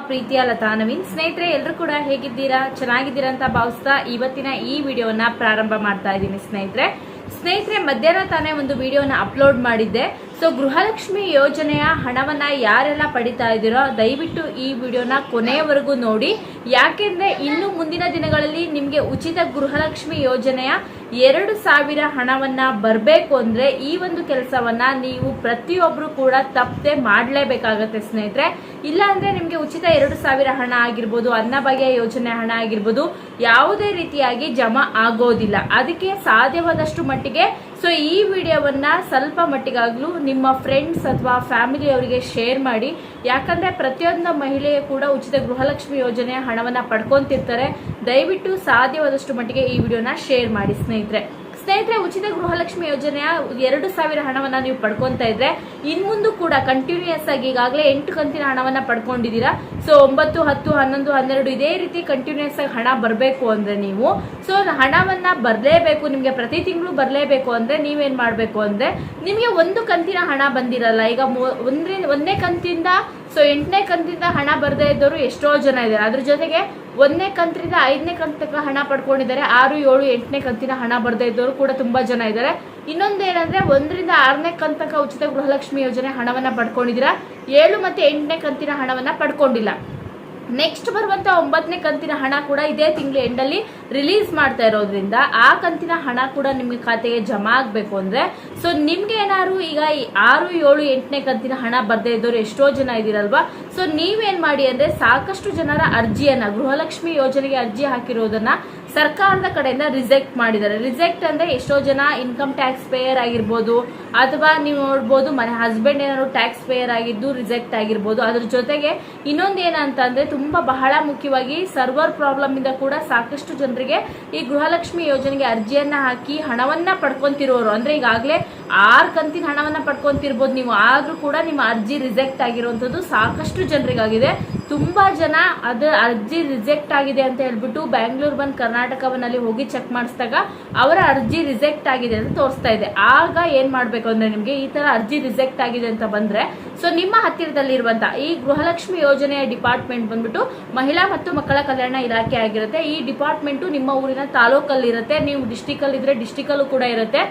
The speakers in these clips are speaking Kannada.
ಪ್ರೀತಿಯ ಲತಾ, ನವೀನ್ ಸ್ನೇಹಿತರೆ ಎಲ್ಲರೂ ಕೂಡ ಹೇಗಿದ್ದೀರಾ? ಚೆನ್ನಾಗಿದ್ದೀರಾ ಅಂತ ಭಾವಿಸ್ತಾ ಇವತ್ತಿನ ಈ ವಿಡಿಯೋನ ಪ್ರಾರಂಭ ಮಾಡ್ತಾ ಇದ್ದೀನಿ ಸ್ನೇಹಿತರೆ. ಸ್ನೇಹಿತರೆ, ಮಧ್ಯಾಹ್ನ ತಾನೇ ಒಂದು ವಿಡಿಯೋನ ಅಪ್ಲೋಡ್ ಮಾಡಿದ್ದೆ. ಸೊ ಗೃಹಲಕ್ಷ್ಮಿ ಯೋಜನೆಯ ಹಣವನ್ನು ಯಾರೆಲ್ಲ ಪಡಿತಾ ಇದ್ದೀರೋ ದಯವಿಟ್ಟು ಈ ವಿಡಿಯೋನ ಕೊನೆಯವರೆಗೂ ನೋಡಿ. ಯಾಕೆಂದರೆ ಇನ್ನು ಮುಂದಿನ ದಿನಗಳಲ್ಲಿ ನಿಮಗೆ ಉಚಿತ ಗೃಹಲಕ್ಷ್ಮಿ ಯೋಜನೆಯ ಎರಡು ಸಾವಿರ ಹಣವನ್ನು ಬರಬೇಕು ಅಂದರೆ ಈ ಒಂದು ಕೆಲಸವನ್ನು ನೀವು ಪ್ರತಿಯೊಬ್ಬರು ಕೂಡ ತಪ್ಪದೆ ಮಾಡಲೇಬೇಕಾಗತ್ತೆ ಸ್ನೇಹಿತರೆ. ಇಲ್ಲ ಅಂದ್ರೆ ನಿಮಗೆ ಉಚಿತ ಎರಡು ಸಾವಿರ ಹಣ ಆಗಿರ್ಬೋದು ಅನ್ನಭಾಗ್ಯ ಯೋಜನೆ ಹಣ ಆಗಿರ್ಬೋದು, ಯಾವುದೇ ರೀತಿಯಾಗಿ ಜಮಾ ಆಗೋದಿಲ್ಲ. ಅದಕ್ಕೆ ಸಾಧ್ಯವಾದಷ್ಟು ಮಟ್ಟಿಗೆ ಸೊ ಈ ವಿಡಿಯೋವನ್ನು ಸ್ವಲ್ಪ ಮಟ್ಟಿಗಾಗಲೂ ನಿಮ್ಮ ಫ್ರೆಂಡ್ಸ್ ಅಥವಾ ಫ್ಯಾಮಿಲಿ ಅವರಿಗೆ ಶೇರ್ ಮಾಡಿ. ಯಾಕಂದರೆ ಪ್ರತಿಯೊಂದು ಮಹಿಳೆಯು ಕೂಡ ಉಚಿತ ಗೃಹಲಕ್ಷ್ಮಿ ಯೋಜನೆಯ ಹಣವನ್ನು ಪಡ್ಕೊತಿರ್ತಾರೆ. ದಯವಿಟ್ಟು ಸಾಧ್ಯವಾದಷ್ಟು ಮಟ್ಟಿಗೆ ಈ ವಿಡಿಯೋನ ಶೇರ್ ಮಾಡಿ ಸ್ನೇಹಿತರೆ. ಸ್ನೇಹಿತರೆ, ಉಚಿತ ಗೃಹಲಕ್ಷ್ಮಿ ಯೋಜನೆಯ ಎರಡು ಸಾವಿರ ಹಣವನ್ನ ನೀವು ಪಡ್ಕೊಂತ ಇದ್ರೆ ಇನ್ ಮುಂದೆ ಕೂಡ ಕಂಟಿನ್ಯೂಯಸ್ ಆಗಿ ಈಗಾಗಲೇ ಎಂಟು ಕಂತಿನ ಹಣವನ್ನ ಪಡ್ಕೊಂಡಿದ್ದೀರಾ. ಸೊ ಒಂಬತ್ತು, ಹತ್ತು, ಹನ್ನೊಂದು, ಹನ್ನೆರಡು ಇದೇ ರೀತಿ ಕಂಟಿನ್ಯೂಯಸ್ ಆಗಿ ಹಣ ಬರಬೇಕು ಅಂದ್ರೆ ನೀವು. ಸೊ ಹಣವನ್ನ ಬರಲೇಬೇಕು, ನಿಮಗೆ ಪ್ರತಿ ತಿಂಗಳು ಬರಲೇಬೇಕು ಅಂದ್ರೆ ನೀವೇನ್ ಮಾಡಬೇಕು ಅಂದ್ರೆ, ನಿಮಗೆ ಒಂದು ಕಂತಿನ ಹಣ ಬಂದಿರಲ್ಲ. ಈಗ ಒಂದ್ರಿಂದ ಒಂದನೇ ಕಂತಿಂದ ಸೊ ಎಂಟನೇ ಕಂತಿಂದ ಹಣ ಬರದೇ ಇದ್ದವರು ಎಷ್ಟೋ ಜನ ಇದ್ದಾರೆ. ಅದ್ರ ಜೊತೆಗೆ ಒಂದನೇ ಕಂತಿಂದ ಐದನೇ ಕಂತಕ್ಕೆ ಹಣ ಪಡ್ಕೊಂಡಿದ್ದಾರೆ. ಆರು, ಏಳು, ಎಂಟನೇ ಕಂತಿನ ಹಣ ಬರದೇ ಇದ್ದವರು ಕೂಡ ತುಂಬಾ ಜನ ಇದ್ದಾರೆ. ಇನ್ನೊಂದೇನಂದ್ರೆ ಒಂದರಿಂದ ಆರನೇ ಕಂತಕ ಉಚಿತ ಗೃಹಲಕ್ಷ್ಮಿ ಯೋಜನೆ ಹಣವನ್ನ ಪಡ್ಕೊಂಡಿದ್ದೀರಾ? ಏಳು ಮತ್ತೆ ಎಂಟನೇ ಕಂತಿನ ಹಣವನ್ನ ಪಡ್ಕೊಂಡಿಲ್ಲ. ನೆಕ್ಸ್ಟ್ ಬರುವಂತ ಒಂಬತ್ತನೇ ಕಂತಿನ ಹಣ ಕೂಡ ಇದೇ ತಿಂಗಳು ಎಂಡಲ್ಲಿ ರಿಲೀಸ್ ಮಾಡ್ತಾ ಇರೋದ್ರಿಂದ ಆ ಕಂತಿನ ಹಣ ಕೂಡ ನಿಮಗೆ ಖಾತೆಗೆ ಜಮಾ ಆಗಬೇಕು ಅಂದ್ರೆ ಸೊ ನಿಮ್ಗೆ ಏನಾದ್ರು ಈಗ ಆರು, ಏಳು, ಎಂಟನೇ ಕಂತಿನ ಹಣ ಬರ್ದೇ ಇದ್ದವ್ರು ಎಷ್ಟೋ ಜನ ಇದ್ದೀರಲ್ವಾ? ಸೊ ನೀವೇನ್ ಮಾಡಿ ಅಂದ್ರೆ ಸಾಕಷ್ಟು ಜನರ ಅರ್ಜಿಯನ್ನ ಗೃಹಲಕ್ಷ್ಮಿ ಯೋಜನೆಗೆ ಅರ್ಜಿ ಹಾಕಿರೋದನ್ನ ಸರ್ಕಾರದ ಕಡೆಯಿಂದ ರಿಜೆಕ್ಟ್ ಮಾಡಿದ್ದಾರೆ. ರಿಜೆಕ್ಟ್ ಅಂದ್ರೆ ಎಷ್ಟೋ ಜನ ಇನ್ಕಮ್ ಟ್ಯಾಕ್ಸ್ ಪೇಯರ್ ಆಗಿರ್ಬೋದು, ಅಥವಾ ನೀವು ನೋಡ್ಬೋದು ಮನೆ ಹಸ್ಬೆಂಡ್ ಏನಾದ್ರು ಟ್ಯಾಕ್ಸ್ ಪೇಯರ್ ಆಗಿದ್ದು ರಿಜೆಕ್ಟ್ ಆಗಿರ್ಬೋದು. ಅದ್ರ ಜೊತೆಗೆ ಇನ್ನೊಂದು ಏನಂತ ಅಂದ್ರೆ ತುಂಬಾ ಬಹಳ ಮುಖ್ಯವಾಗಿ ಸರ್ವರ್ ಪ್ರಾಬ್ಲಮ್ ಇಂದ ಕೂಡ ಸಾಕಷ್ಟು ಜನರಿಗೆ ಈ ಗೃಹಲಕ್ಷ್ಮಿ ಯೋಜನೆಗೆ ಅರ್ಜಿಯನ್ನ ಹಾಕಿ ಹಣವನ್ನ ಪಡ್ಕೊಂತಿರೋರು. ಅಂದ್ರೆ ಈಗಾಗಲೇ ಆರು ಕಂತಿನ ಹಣವನ್ನ ಪಡ್ಕೊಂತಿರ್ಬೋದು ನೀವು. ಆದ್ರೂ ಕೂಡ ನಿಮ್ಮ ಅರ್ಜಿ ರಿಜೆಕ್ಟ್ ಆಗಿರುವಂತದ್ದು ಸಾಕಷ್ಟು ಜನರಿಗಾಗಿದೆ. ತುಂಬಾ ಜನ ಅದ ಅರ್ಜಿ ರಿಜೆಕ್ಟ್ ಆಗಿದೆ ಅಂತ ಹೇಳ್ಬಿಟ್ಟು ಬ್ಯಾಂಗ್ಳೂರ್ ಬಂದ್ ಕರ್ನಾಟಕವನ್ನಲ್ಲಿ ಹೋಗಿ ಚೆಕ್ ಮಾಡಿಸಿದಾಗ ಅವರ ಅರ್ಜಿ ರಿಜೆಕ್ಟ್ ಆಗಿದೆ ಅಂತ ತೋರಿಸ್ತಾ ಇದೆ. ಆಗ ಏನ್ ಮಾಡ್ಬೇಕು ಅಂದ್ರೆ ನಿಮ್ಗೆ ಈ ತರ ಅರ್ಜಿ ರಿಜೆಕ್ಟ್ ಆಗಿದೆ ಅಂತ ಬಂದ್ರೆ, ಸೊ ನಿಮ್ಮ ಹತ್ತಿರದಲ್ಲಿರುವಂಥ ಈ ಗೃಹಲಕ್ಷ್ಮಿ ಯೋಜನೆಯ ಡಿಪಾರ್ಟ್ಮೆಂಟ್ ಬಂದ್ಬಿಟ್ಟು ಮಹಿಳಾ ಮತ್ತು ಮಕ್ಕಳ ಕಲ್ಯಾಣ ಇಲಾಖೆ ಆಗಿರುತ್ತೆ. ಈ ಡಿಪಾರ್ಟ್ಮೆಂಟ್ ನಿಮ್ಮ ಊರಿನ ತಾಲೂಕಲ್ಲಿ ಇರುತ್ತೆ. ನೀವು ಡಿಸ್ಟಿಕ್ ಅಲ್ಲಿ ಇದ್ರೆ ಡಿಸ್ಟಿಕ್ ಅಲ್ಲೂ ಕೂಡ ಇರುತ್ತೆ.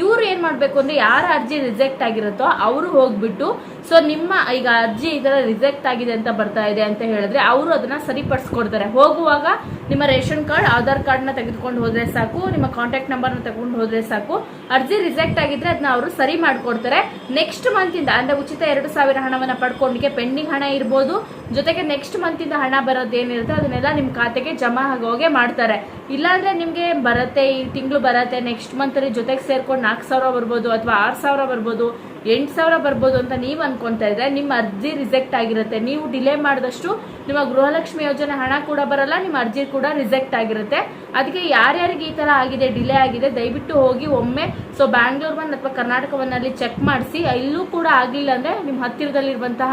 ಇವ್ರು ಏನ್ ಮಾಡ್ಬೇಕು ಅಂದ್ರೆ ಯಾರ ಅರ್ಜಿ ರಿಜೆಕ್ಟ್ ಆಗಿರುತ್ತೋ ಅವರು ಹೋಗ್ಬಿಟ್ಟು ಸೊ ನಿಮ್ಮ ಈಗ ಅರ್ಜಿ ಈ ಥರ ರಿಜೆಕ್ಟ್ ಆಗಿದೆ ಅಂತ ಬರ್ತಾ ಇದೆ ಅಂತ ಹೇಳಿದ್ರೆ ಅವರು ಅದನ್ನ ಸರಿಪಡಿಸ್ಕೊಡ್ತಾರೆ. ಹೋಗುವಾಗ ನಿಮ್ಮ ರೇಷನ್ ಕಾರ್ಡ್, ಆಧಾರ್ ಕಾರ್ಡ್ನ ತೆಗೆದುಕೊಂಡು ಹೋದರೆ ಸಾಕು, ನಿಮ್ಮ ಕಾಂಟ್ಯಾಕ್ಟ್ ನಂಬರ್ನ ತಗೊಂಡು ಹೋದರೆ ಸಾಕು. ಅರ್ಜಿ ರಿಜೆಕ್ಟ್ ಆಗಿದ್ರೆ ಅದನ್ನ ಅವರು ಸರಿ ಮಾಡಿಕೊಡ್ತಾರೆ. ನೆಕ್ಸ್ಟ್ ಮಂತ್ ಇಂದ ಅಂದ್ರೆ ಉಚಿತ ಎರಡು ಸಾವಿರ ಹಣವನ್ನ ಪಡ್ಕೊಂಡಿಗೆ ಪೆಂಡಿಂಗ್ ಹಣ ಇರ್ಬೋದು. ಜೊತೆಗೆ ನೆಕ್ಸ್ಟ್ ಮಂತ್ ಇಂದ ಹಣ ಬರೋದು ಏನಿರುತ್ತೆ ಅದನ್ನೆಲ್ಲ ನಿಮ್ಮ ಖಾತೆಗೆ ಜಮಾ ಆಗೋಗೆ ಮಾಡ್ತಾರೆ. ಇಲ್ಲಾಂದ್ರೆ ನಿಮಗೆ ಬರುತ್ತೆ, ಈ ತಿಂಗಳು ಬರುತ್ತೆ ನೆಕ್ಸ್ಟ್ ಮಂತ್ ಅಲ್ಲಿ ಜೊತೆಗೆ ಸೇರ್ಕೊಂಡು ನಾಲ್ಕು ಸಾವಿರ ಬರ್ಬೋದು ಅಥವಾ ಆರು ಸಾವಿರ ಬರ್ಬೋದು. ಎಂಟು ಸಾವಿರ ಬರ್ಬೋದು ಅಂತ ನೀವು ಅನ್ಕೊಂತಾ ಇದ್ರೆ ನಿಮ್ಮ ಅರ್ಜಿ ರಿಜೆಕ್ಟ್ ಆಗಿರುತ್ತೆ. ನೀವು ಡಿಲೇ ಮಾಡಿದಷ್ಟು ನಿಮ್ಮ ಗೃಹಲಕ್ಷ್ಮಿ ಯೋಜನೆ ಹಣ ಕೂಡ ಬರಲ್ಲ, ನಿಮ್ಮ ಅರ್ಜಿ ಕೂಡ ರಿಜೆಕ್ಟ್ ಆಗಿರುತ್ತೆ. ಅದಕ್ಕೆ ಯಾರ್ಯಾರಿಗೆ ಈ ತರ ಆಗಿದೆ ಡಿಲೇ ಆಗಿದೆ, ದಯವಿಟ್ಟು ಹೋಗಿ ಒಮ್ಮೆ ಸೊ ಬ್ಯಾಂಗ್ಳೂರ್ ಬಂದ್ ಅಥವಾ ಕರ್ನಾಟಕ ಕರ್ನಾಟಕವನ್ನಲ್ಲಿ ಚೆಕ್ ಮಾಡಿಸಿ. ಇಲ್ಲೂ ಕೂಡ ಆಗಲಿಲ್ಲ ಅಂದ್ರೆ ನಿಮ್ಮ ಹತ್ತಿರದಲ್ಲಿರುವಂತಹ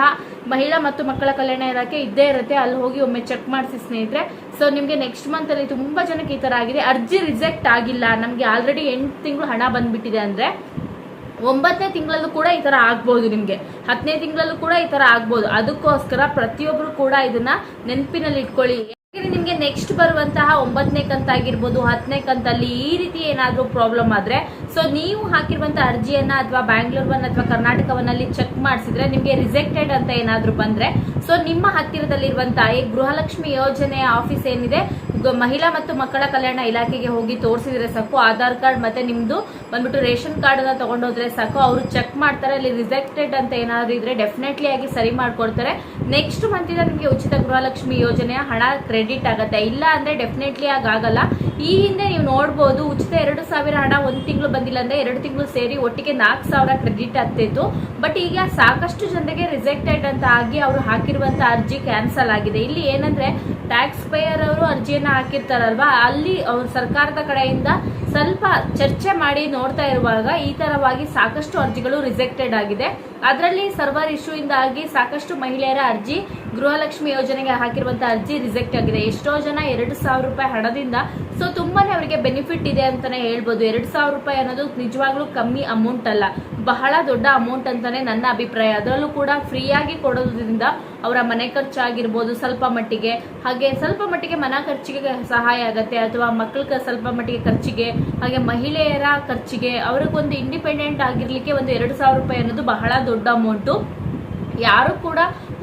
ಮಹಿಳಾ ಮತ್ತು ಮಕ್ಕಳ ಕಲ್ಯಾಣ ಇಲಾಖೆ ಇದ್ದೇ ಇರುತ್ತೆ. ಅಲ್ಲಿ ಹೋಗಿ ಒಮ್ಮೆ ಚೆಕ್ ಮಾಡಿಸಿ ಸ್ನೇಹಿತರೆ. ಸೊ ನಿಮಗೆ ನೆಕ್ಸ್ಟ್ ಮಂತ್ ಅಲ್ಲಿ ತುಂಬಾ ಜನಕ್ಕೆ ಈ ತರ ಆಗಿದೆ. ಅರ್ಜಿ ರಿಜೆಕ್ಟ್ ಆಗಿಲ್ಲ. ನಮಗೆ ಆಲ್ರೆಡಿ ಎಂಟು ತಿಂಗಳು ಹಣ ಬಂದ್ಬಿಟ್ಟಿದೆ ಅಂದ್ರೆ ಒಂಬತ್ತನೇ ತಿಂಗಳಲ್ಲೂ ಕೂಡ ಈ ತರ ಆಗ್ಬೋದು ನಿಮಗೆ. ಹತ್ತನೇ ತಿಂಗಳಲ್ಲೂ ಕೂಡ ಈ ತರ ಆಗ್ಬೋದು. ಅದಕ್ಕೋಸ್ಕರ ಪ್ರತಿಯೊಬ್ಬರು ಕೂಡ ಇದನ್ನ ನೆನಪಿನಲ್ಲಿ ಇಟ್ಕೊಳ್ಳಿ. ನಿಮಗೆ ನೆಕ್ಸ್ಟ್ ಬರುವಂತಹ ಒಂಬತ್ತನೇ ಕಂತ ಆಗಿರ್ಬೋದು, ಹತ್ತನೇ ಕಂತಲ್ಲಿ ಈ ರೀತಿ ಏನಾದರೂ ಪ್ರಾಬ್ಲಮ್ ಆದ್ರೆ ಸೊ ನೀವು ಹಾಕಿರುವಂಥ ಅರ್ಜಿಯನ್ನ ಅಥವಾ ಬ್ಯಾಂಗ್ಳೂರ್ ಅಥವಾ ಕರ್ನಾಟಕವನ್ನಲ್ಲಿ ಚೆಕ್ ಮಾಡಿಸಿದ್ರೆ ನಿಮಗೆ ರಿಜೆಕ್ಟೆಡ್ ಅಂತ ಏನಾದರೂ ಬಂದ್ರೆ ಸೊ ನಿಮ್ಮ ಹತ್ತಿರದಲ್ಲಿರುವಂತಹ ಈ ಗೃಹಲಕ್ಷ್ಮಿ ಯೋಜನೆಯ ಆಫೀಸ್ ಏನಿದೆ? ಮಹಿಳಾ ಮತ್ತು ಮಕ್ಕಳ ಕಲ್ಯಾಣ ಇಲಾಖೆಗೆ ಹೋಗಿ ತೋರಿಸಿದ್ರೆ ಸಾಕು. ಆಧಾರ್ ಕಾರ್ಡ್ ಮತ್ತೆ ನಿಮ್ದು. ಬಂದ್ಬಿಟ್ಟು ರೇಷನ್ ಕಾರ್ಡ್ ಅನ್ನ ತಗೊಂಡೋದ್ರೆ ಸಾಕು. ಅವರು ಚೆಕ್ ಮಾಡ್ತಾರೆ. ಅಲ್ಲಿ ರಿಜೆಕ್ಟೆಡ್ ಅಂತ ಏನಾದ್ರು ಇದ್ರೆ ಡೆಫಿನೆಟ್ಲಿ ಆಗಿ ಸರಿ ಮಾಡ್ಕೊಡ್ತಾರೆ. ನೆಕ್ಸ್ಟ್ ಮಂತ್ ನಿಮಗೆ ಉಚಿತ ಗೃಹಲಕ್ಷ್ಮಿ ಯೋಜನೆಯ ಹಣ ಕ್ರೆಡಿಟ್ ಆಗುತ್ತೆ. ಇಲ್ಲ ಅಂದ್ರೆ ಡೆಫಿನೆಟ್ಲಿ ಆಗಿ ಆಗಲ್ಲ ಈ ಹಿಂದೆ ನೀವು ನೋಡ್ಬೋದು, ಉಚಿತ ಎರಡು ಸಾವಿರ ಹಣ ಒಂದ್ ತಿಂಗಳು ಬಂದಿಲ್ಲ ಅಂದ್ರೆ ಎರಡು ತಿಂಗಳು ಸೇರಿ ಒಟ್ಟಿಗೆ ನಾಲ್ಕು ಸಾವಿರ ಕ್ರೆಡಿಟ್ ಆಗ್ತಿತ್ತು. ಬಟ್ ಈಗ ಸಾಕಷ್ಟು ಜನರಿಗೆ ರಿಜೆಕ್ಟೆಡ್ ಅಂತ ಆಗಿ ಅವರು ಹಾಕಿರುವಂತ ಅರ್ಜಿ ಕ್ಯಾನ್ಸಲ್ ಆಗಿದೆ. ಇಲ್ಲಿ ಏನಂದ್ರೆ ಟ್ಯಾಕ್ಸ್ ಪೇಯರ್ ಅವರು ಅರ್ಜಿಯನ್ನ ಹಾಕಿರ್ತಾರಲ್ವಾ? ಅಲ್ಲಿ ಅವ್ರ ಸರ್ಕಾರದ ಕಡೆಯಿಂದ ಸ್ವಲ್ಪ ಚರ್ಚೆ ಮಾಡಿ ನೋಡ್ತಾ ಇರುವಾಗ ಈ ತರವಾಗಿ ಸಾಕಷ್ಟು ಅರ್ಜಿಗಳು ರಿಜೆಕ್ಟೆಡ್ ಆಗಿದೆ. ಅದರಲ್ಲಿ ಸರ್ವರ್ ಇಶ್ಯೂ ಇಂದಾಗಿ ಸಾಕಷ್ಟು ಮಹಿಳೆಯರ ಅರ್ಜಿ, ಗೃಹಲಕ್ಷ್ಮಿ ಯೋಜನೆಗೆ ಹಾಕಿರುವಂತಹ ಅರ್ಜಿ ರಿಜೆಕ್ಟ್ ಆಗಿದೆ. ಎಷ್ಟೋ ಜನ ಎರಡು ಸಾವಿರ ರೂಪಾಯಿ ಹಣದಿಂದ ಸೊ ತುಂಬಾನೇ ಅವರಿಗೆ ಬೆನಿಫಿಟ್ ಇದೆ ಅಂತಾನೆ ಹೇಳ್ಬೋದು. ಎರಡು ರೂಪಾಯಿ ಅನ್ನೋದು ನಿಜವಾಗ್ಲೂ ಕಮ್ಮಿ ಅಮೌಂಟ್ ಅಲ್ಲ. ಬಹಳ ದೊಡ್ಡ ಅಮೌಂಟ್ ಅಂತಾನೆ ನನ್ನ ಅಭಿಪ್ರಾಯ. ಅದರಲ್ಲೂ ಕೂಡ ಫ್ರೀಯಾಗಿ ಕೊಡೋದ್ರಿಂದ ಅವರ ಮನೆ ಖರ್ಚಾಗಿರ್ಬೋದು ಸ್ವಲ್ಪ ಮಟ್ಟಿಗೆ. ಹಾಗೆ ಸ್ವಲ್ಪ ಮಟ್ಟಿಗೆ ಮನ ಖರ್ಚಿಗೆ ಸಹಾಯ ಆಗತ್ತೆ, ಅಥವಾ ಮಕ್ಕಳ ಸ್ವಲ್ಪ ಮಟ್ಟಿಗೆ ಖರ್ಚಿಗೆ, ಹಾಗೆ ಮಹಿಳೆಯರ ಖರ್ಚಿಗೆ, ಅವ್ರಿಗೊಂದು ಇಂಡಿಪೆಂಡೆಂಟ್ ಆಗಿರ್ಲಿಕ್ಕೆ ಒಂದು ಎರಡು ಸಾವಿರ ರೂಪಾಯಿ ಅನ್ನೋದು ಬಹಳ ದೊಡ್ಡ ಅಮೌಂಟು ಯಾರು ಕೂಡ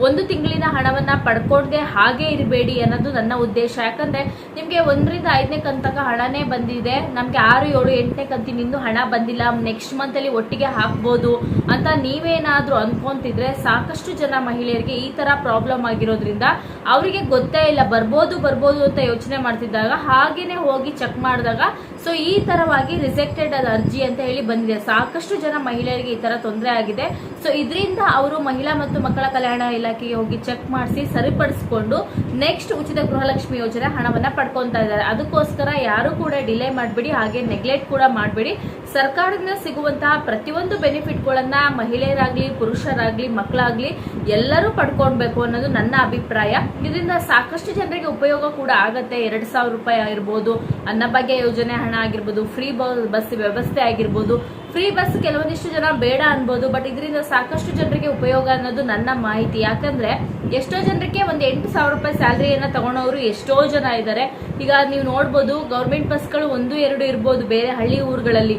ಒಂದು ತಿಂಗಳಿನ ಹಣವನ್ನ ಪಡ್ಕೊಳ್ದೆ ಹಾಗೆ ಇರಬೇಡಿ ಅನ್ನೋದು ನನ್ನ ಉದ್ದೇಶ. ಯಾಕಂದ್ರೆ ನಿಮ್ಗೆ ಒಂದರಿಂದ ಐದನೇ ಕಂತಕ ಹಣನೇ ಬಂದಿದೆ. ನಮ್ಗೆ ಆರು, ಏಳು, ಎಂಟನೇ ಕಂತಿನಿಂದ ಹಣ ಬಂದಿಲ್ಲ. ನೆಕ್ಸ್ಟ್ ಮಂತ್ ಅಲ್ಲಿ ಒಟ್ಟಿಗೆ ಹಾಕ್ಬೋದು ಅಂತ ನೀವೇನಾದ್ರೂ ಅನ್ಕೊಂತಿದ್ರೆ ಸಾಕಷ್ಟು ಜನ ಮಹಿಳೆಯರಿಗೆ ಈ ತರ ಪ್ರಾಬ್ಲಮ್ ಆಗಿರೋದ್ರಿಂದ ಅವರಿಗೆ ಗೊತ್ತೇ ಇಲ್ಲ, ಬರ್ಬೋದು ಬರ್ಬೋದು ಅಂತ ಯೋಚನೆ ಮಾಡ್ತಿದ್ದಾಗ ಹಾಗೇನೆ ಹೋಗಿ ಚೆಕ್ ಮಾಡಿದಾಗ ಸೊ ಈ ತರವಾಗಿ ರಿಜೆಕ್ಟೆಡ್ ಅದ ಅರ್ಜಿ ಅಂತ ಹೇಳಿ ಬಂದಿದೆ. ಸಾಕಷ್ಟು ಜನ ಮಹಿಳೆಯರಿಗೆ ಈ ತರ ತೊಂದರೆ ಆಗಿದೆ. ಸೊ ಇದರಿಂದ ಅವರು ಮಹಿಳಾ ಮತ್ತು ಮಕ್ಕಳ ಕಲ್ಯಾಣ ಇಲಾಖೆಗೆ ಹೋಗಿ ಚೆಕ್ ಮಾಡಿಸಿ ಸರಿಪಡಿಸಿಕೊಂಡು ನೆಕ್ಸ್ಟ್ ಉಚಿತ ಗೃಹಲಕ್ಷ್ಮಿ ಯೋಜನೆ ಹಣವನ್ನು ಪಡ್ಕೊತಾ ಇದ್ದಾರೆ. ಅದಕ್ಕೋಸ್ಕರ ಯಾರು ಕೂಡ ಡಿಲೇ ಮಾಡಬೇಡಿ, ಹಾಗೆ ನೆಗ್ಲೆಕ್ಟ್ ಕೂಡ ಮಾಡಬೇಡಿ. ಸರ್ಕಾರದಿಂದ ಸಿಗುವಂತಹ ಪ್ರತಿಯೊಂದು ಬೆನಿಫಿಟ್ಗಳನ್ನು ಮಹಿಳೆಯರಾಗ್ಲಿ, ಪುರುಷರಾಗ್ಲಿ, ಮಕ್ಕಳಾಗ್ಲಿ ಎಲ್ಲರೂ ಪಡ್ಕೊಳ್ಬೇಕು ಅನ್ನೋದು ನನ್ನ ಅಭಿಪ್ರಾಯ. ಇದರಿಂದ ಸಾಕಷ್ಟು ಜನರಿಗೆ ಉಪಯೋಗ ಕೂಡ ಆಗುತ್ತೆ. ಎರಡು ಸಾವಿರ ರೂಪಾಯಿ ಆಗಿರ್ಬೋದು, ಅನ್ನಭಾಗ್ಯ ಯೋಜನೆ ಹಣ ಆಗಿರ್ಬೋದು, ಫ್ರೀ ಬಸ್ ವ್ಯವಸ್ಥೆ ಆಗಿರ್ಬೋದು ಫ್ರೀ ಬಸ್ ಕೆಲವೊಂದಿಷ್ಟು ಜನ ಬೇಡ ಅನ್ಬೋದು ಬಟ್ ಇದರಿಂದ ಸಾಕಷ್ಟು ಜನರಿಗೆ ಉಪಯೋಗ ಅನ್ನೋದು ನನ್ನ ಮಾಹಿತಿ. ಯಾಕಂದ್ರೆ ಎಷ್ಟೋ ಜನರಿಗೆ ಒಂದು ಎಂಟು ಸಾವಿರ ರೂಪಾಯಿ ಸ್ಯಾಲ್ರಿಯನ್ನು ತಗೊಳೋರು ಎಷ್ಟೋ ಜನ ಇದ್ದಾರೆ ಈಗ ನೀವು ನೋಡ್ಬೋದು ಗೌರ್ಮೆಂಟ್ ಬಸ್ಗಳು ಒಂದು, ಎರಡು ಇರ್ಬೋದು ಬೇರೆ ಹಳ್ಳಿ ಊರುಗಳಲ್ಲಿ.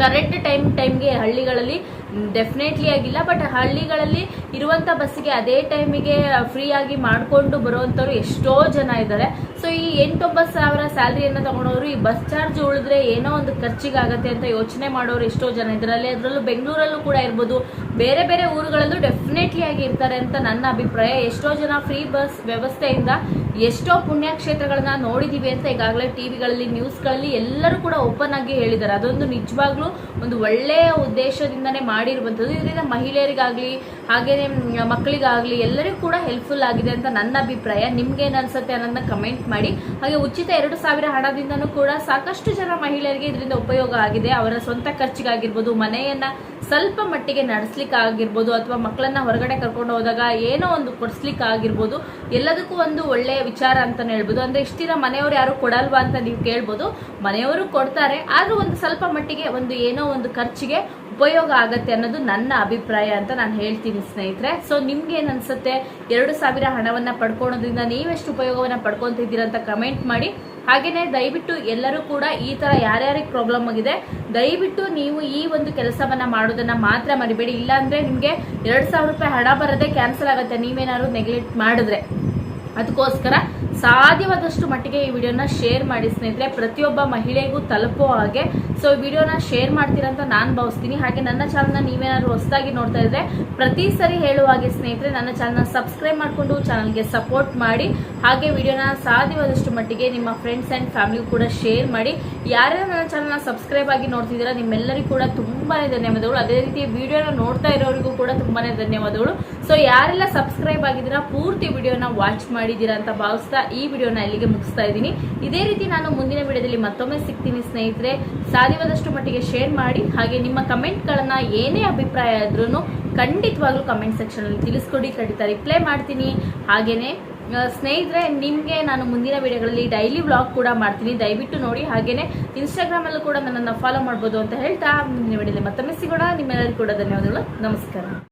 ಕರೆಕ್ಟ್ ಟೈಮ್ ಟೈಮ್ಗೆ ಹಳ್ಳಿಗಳಲ್ಲಿ ಡೆಫಿನೆಟ್ಲಿ ಆಗಿಲ್ಲ ಬಟ್ ಹಳ್ಳಿಗಳಲ್ಲಿ ಇರುವಂತ ಬಸ್ಸಿಗೆ ಅದೇ ಟೈಮಿಗೆ ಫ್ರೀ ಆಗಿ ಮಾಡಿಕೊಂಡು ಬರುವಂತವ್ರು ಎಷ್ಟೋ ಜನ ಇದ್ದಾರೆ. ಸೊ ಈ ಎಂಟೊಂಬತ್ತು ಸಾವಿರ ಸ್ಯಾಲ್ರಿಯನ್ನು ತಗೊಂಡವರು ಈ ಬಸ್ ಚಾರ್ಜ್ ಉಳಿದ್ರೆ ಏನೋ ಒಂದು ಖರ್ಚಿಗಾಗತ್ತೆ ಅಂತ ಯೋಚನೆ ಮಾಡೋರು ಎಷ್ಟೋ ಜನ ಇದರಲ್ಲಿ ಅದರಲ್ಲೂ ಬೆಂಗಳೂರಲ್ಲೂ ಕೂಡ ಇರ್ಬೋದು. ಬೇರೆ ಬೇರೆ ಊರುಗಳಲ್ಲೂ ಡೆಫಿನೆಟ್ಲಿ ಆಗಿ ಇರ್ತಾರೆ ಅಂತ ನನ್ನ ಅಭಿಪ್ರಾಯ. ಎಷ್ಟೋ ಜನ ಫ್ರೀ ಬಸ್ ವ್ಯವಸ್ಥೆಯಿಂದ ಎಷ್ಟೋ ಪುಣ್ಯಕ್ಷೇತ್ರಗಳನ್ನ ನೋಡಿದೀವಿ ಅಂತ ಈಗಾಗಲೇ ಟಿವಿಗಳಲ್ಲಿ, ನ್ಯೂಸ್ಗಳಲ್ಲಿ ಎಲ್ಲರೂ ಕೂಡ ಓಪನ್ ಆಗಿ ಹೇಳಿದ್ದಾರೆ. ಅದೊಂದು ನಿಜವಾಗ್ಲೂ ಒಂದು ಒಳ್ಳೆಯ ಉದ್ದೇಶದಿಂದನೇ ಮಾಡಿರುವಂಥದ್ದು. ಇದರಿಂದ ಮಹಿಳೆಯರಿಗಾಗ್ಲಿ, ಹಾಗೇನೆ ಮಕ್ಕಳಿಗಾಗಲಿ ಎಲ್ಲರಿಗೂ ಕೂಡ ಹೆಲ್ಪ್ಫುಲ್ ಆಗಿದೆ ಅಂತ ನನ್ನ ಅಭಿಪ್ರಾಯ. ನಿಮ್ಗೆ ಅನ್ಸುತ್ತೆ ಅನ್ನೋದನ್ನ ಕಮೆಂಟ್ ಮಾಡಿ. ಹಾಗೆ ಉಚಿತ ಎರಡು ಸಾವಿರ ಹಣದಿಂದನೂ ಕೂಡ ಸಾಕಷ್ಟು ಜನ ಮಹಿಳೆಯರಿಗೆ ಇದರಿಂದ ಉಪಯೋಗ ಆಗಿದೆ. ಅವರ ಸ್ವಂತ ಖರ್ಚಿಗಾಗಿರ್ಬೋದು, ಮನೆಯನ್ನ ಸ್ವಲ್ಪ ಮಟ್ಟಿಗೆ ನಡೆಸ್ಲಿಕ್ಕೆ ಆಗಿರ್ಬೋದು ಅಥವಾ ಮಕ್ಕಳನ್ನ ಹೊರಗಡೆ ಕರ್ಕೊಂಡು ಹೋದಾಗ ಏನೋ ಒಂದು ಕೊಡಿಸ್ಲಿಕ್ಕಾಗಿರ್ಬೋದು, ಎಲ್ಲದಕ್ಕೂ ಒಂದು ಒಳ್ಳೆಯ ವಿಚಾರ ಅಂತ ಹೇಳ್ಬೋದು. ಅಂದ್ರೆ ಇಷ್ಟಿರ ಮನೆಯವರು ಯಾರು ಕೊಡಲ್ವಾ ಅಂತ ನೀವು ಕೇಳ್ಬೋದು. ಮನೆಯವರು ಕೊಡ್ತಾರೆ. ಆದ್ರೂ ಒಂದು ಸ್ವಲ್ಪ ಮಟ್ಟಿಗೆ ಒಂದು ಏನೋ ಒಂದು ಖರ್ಚಿಗೆ ಉಪಯೋಗ ಆಗತ್ತೆ ಅನ್ನೋದು ನನ್ನ ಅಭಿಪ್ರಾಯ ಅಂತ ನಾನು ಹೇಳ್ತೀನಿ ಸ್ನೇಹಿತರೆ. ಸೊ ನಿಮ್ಗೆ ಏನ್ ಅನ್ಸುತ್ತೆ? ಎರಡು ಸಾವಿರ ಹಣವನ್ನ ಪಡ್ಕೊಳೋದ್ರಿಂದ ನೀವೆಷ್ಟು ಉಪಯೋಗವನ್ನ ಪಡ್ಕೊತಿದ್ದೀರ ಅಂತ ಕಮೆಂಟ್ ಮಾಡಿ. ಹಾಗೆಯೇ ದಯವಿಟ್ಟು ಎಲ್ಲರೂ ಕೂಡ ಈ ತರ ಯಾರ್ಯಾರಿಗೆ ಪ್ರಾಬ್ಲಮ್ ಆಗಿದೆ, ದಯವಿಟ್ಟು ನೀವು ಈ ಒಂದು ಕೆಲಸವನ್ನ ಮಾಡೋದನ್ನ ಮಾತ್ರ ಮರಿಬೇಡಿ. ಇಲ್ಲಾಂದ್ರೆ ನಿಮ್ಗೆ ಎರಡು ಸಾವಿರ ರೂಪಾಯಿ ಹಣ ಬರದೆ ಕ್ಯಾನ್ಸಲ್ ಆಗುತ್ತೆ. ನೀವೇನಾದ್ರು ನೆಗ್ಲೆಕ್ಟ್ ಮಾಡಿದ್ರೆ. ಅದಕ್ಕೋಸ್ಕರ ಸಾಧ್ಯವಾದಷ್ಟು ಮಟ್ಟಿಗೆ ಈ ವಿಡಿಯೋನ ಶೇರ್ ಮಾಡಿ ಸ್ನೇಹಿತರೆ. ಪ್ರತಿಯೊಬ್ಬ ಮಹಿಳೆಗೂ ತಲುಪೋ ಹಾಗೆ. ಸೊ ಈ ವಿಡಿಯೋನ ಶೇರ್ ಮಾಡ್ತೀರಾ ಅಂತ ನಾನು ಭಾವಿಸ್ತೀನಿ. ಹಾಗೆ ನನ್ನ ಚಾನಲ್ನ ನೀವೇನಾದ್ರು ಹೊಸದಾಗಿ ನೋಡ್ತಾ ಇದ್ರೆ ಪ್ರತಿ ಸರಿ ಹೇಳುವ ಹಾಗೆ ಸ್ನೇಹಿತರೆ, ನನ್ನ ಚಾನಲ್ನ ಸಬ್ಸ್ಕ್ರೈಬ್ ಮಾಡಿಕೊಂಡು ಚಾನಲ್ಗೆ ಸಪೋರ್ಟ್ ಮಾಡಿ. ಹಾಗೆ ವಿಡಿಯೋನ ಸಾಧ್ಯವಾದಷ್ಟು ಮಟ್ಟಿಗೆ ನಿಮ್ಮ ಫ್ರೆಂಡ್ಸ್ ಆ್ಯಂಡ್ ಫ್ಯಾಮಿಲಿಗೂ ಕೂಡ ಶೇರ್ ಮಾಡಿ. ಯಾರ್ಯಾರು ನನ್ನ ಚಾನಲ್ನ ಸಬ್ಸ್ಕ್ರೈಬ್ ಆಗಿ ನೋಡ್ತಿದ್ದೀರಾ, ನಿಮ್ಮೆಲ್ಲರಿಗೂ ಕೂಡ ತುಂಬಾ ಧನ್ಯವಾದಗಳು. ಅದೇ ರೀತಿ ವಿಡಿಯೋನ ನೋಡ್ತಾ ಇರೋರಿಗೂ ಕೂಡ ತುಂಬಾನೇ ಧನ್ಯವಾದಗಳು. ಸೊ ಯಾರೆಲ್ಲ ಸಬ್ಸ್ಕ್ರೈಬ್ ಆಗಿದ್ದೀರಾ, ಪೂರ್ತಿ ವಿಡಿಯೋನ ವಾಚ್ ಮಾಡಿದ್ದೀರಾ ಅಂತ ಭಾವಿಸ್ತಾ ಈ ವಿಡಿಯೋನ ಇಲ್ಲಿಗೆ ಮುಗಿಸ್ತಾ ಇದ್ದೀನಿ. ಇದೇ ರೀತಿ ನಾನು ಮುಂದಿನ ವಿಡಿಯೋದಲ್ಲಿ ಮತ್ತೊಮ್ಮೆ ಸಿಗ್ತೀನಿ ಸ್ನೇಹಿತರೆ. ಸಾಧ್ಯವಾದಷ್ಟು ಮಟ್ಟಿಗೆ ಶೇರ್ ಮಾಡಿ, ಹಾಗೆ ನಿಮ್ಮ ಕಮೆಂಟ್ಗಳನ್ನ ಏನೇ ಅಭಿಪ್ರಾಯ ಆದ್ರೂ ಖಂಡಿತವಾಗ್ಲೂ ಕಮೆಂಟ್ ಸೆಕ್ಷನ್ ಅಲ್ಲಿ ತಿಳಿಸ್ಕೊಡಿ. ಖಂಡಿತ ರಿಪ್ಲೈ ಮಾಡ್ತೀನಿ. ಹಾಗೆಯೇ ಸ್ನೇಹಿತರೆ, ನಿಮಗೆ ನಾನು ಮುಂದಿನ ವಿಡಿಯೋಗಳಲ್ಲಿ ಡೈಲಿ ವ್ಲಾಗ್ ಕೂಡ ಮಾಡ್ತೀನಿ. ದಯವಿಟ್ಟು ನೋಡಿ. ಹಾಗೆಯೇ ಇನ್ಸ್ಟಾಗ್ರಾಮಲ್ಲೂ ಕೂಡ ನನ್ನನ್ನು ಫಾಲೋ ಮಾಡ್ಬೋದು ಅಂತ ಹೇಳ್ತಾ, ಮುಂದಿನ ವಿಡಿಯೋದಲ್ಲಿ ಮತ್ತೊಮ್ಮೆ ಸಿಗೋಣ. ನಿಮ್ಮೆಲ್ಲರಿಗೂ ಕೂಡ ಧನ್ಯವಾದಗಳು. ನಮಸ್ಕಾರ.